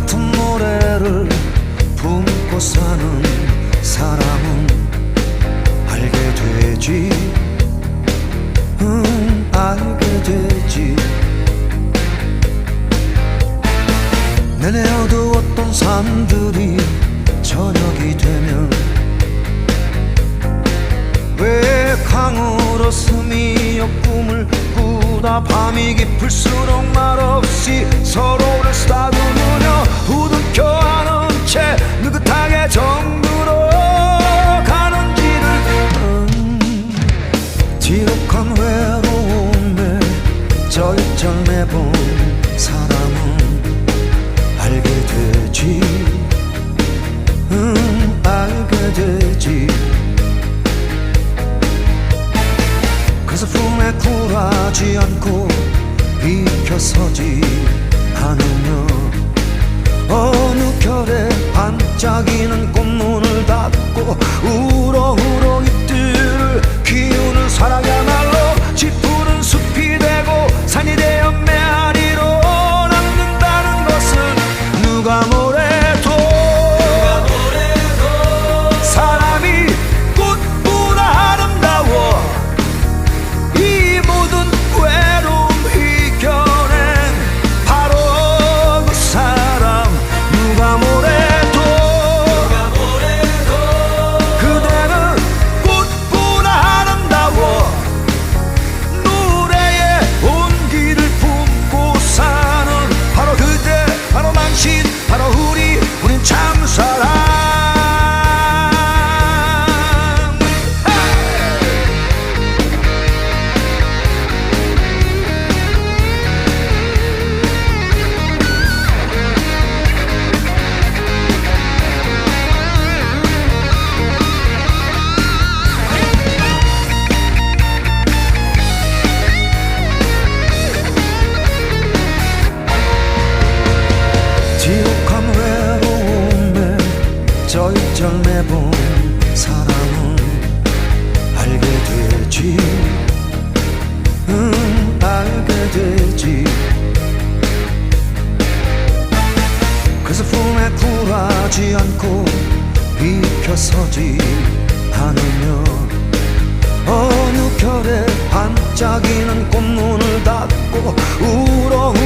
같은 노래를 품고 사는 사람은 알게 되지. 음 알게 되지. 내내 어두웠던 삶들이 저녁이 되면 왜 강으로 스미어 꿈을 꾸다 밤이 깊을수록 말없이 서 품에 굴하지 않고 비켜서지 않으며 어느 결에 반짝이는 꽃문을 닫고 우렁우렁 그래서 품에 굴하지 않고 비켜서지 않으며 어느 결에 반짝이는 꽃문을 닫고 우렁